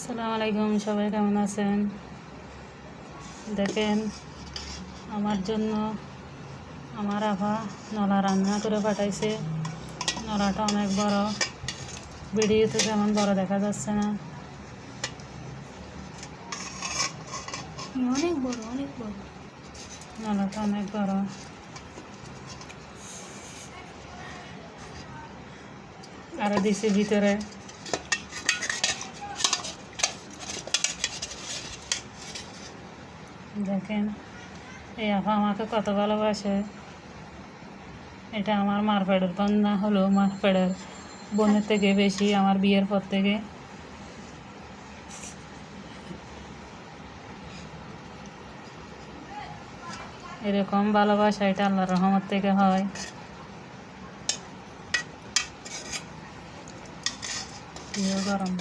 আসসালামু আলাইকুম সবাই কেমন আছেন? দেখেন আমার জন্য আমার আভা নলা রান্না করে পাঠাইছে। নলাটা অনেক বড়। ভিডিওতে তেমন বড় দেখা যাচ্ছে না। অনেক বড় অনেক বড়। নলাটা অনেক বড়। আরও দিছি ভিতরে। দেখেন। এই আপা আমাকে কত ভালোবাসে। এটা আমার মারপেডের কন্যা হলো মারপেডের বোনের থেকে বেশি, আমার বিয়ের পর থেকে। এরকম ভালোবাসা এটা আল্লাহর রহমত থেকে হয়। গরম।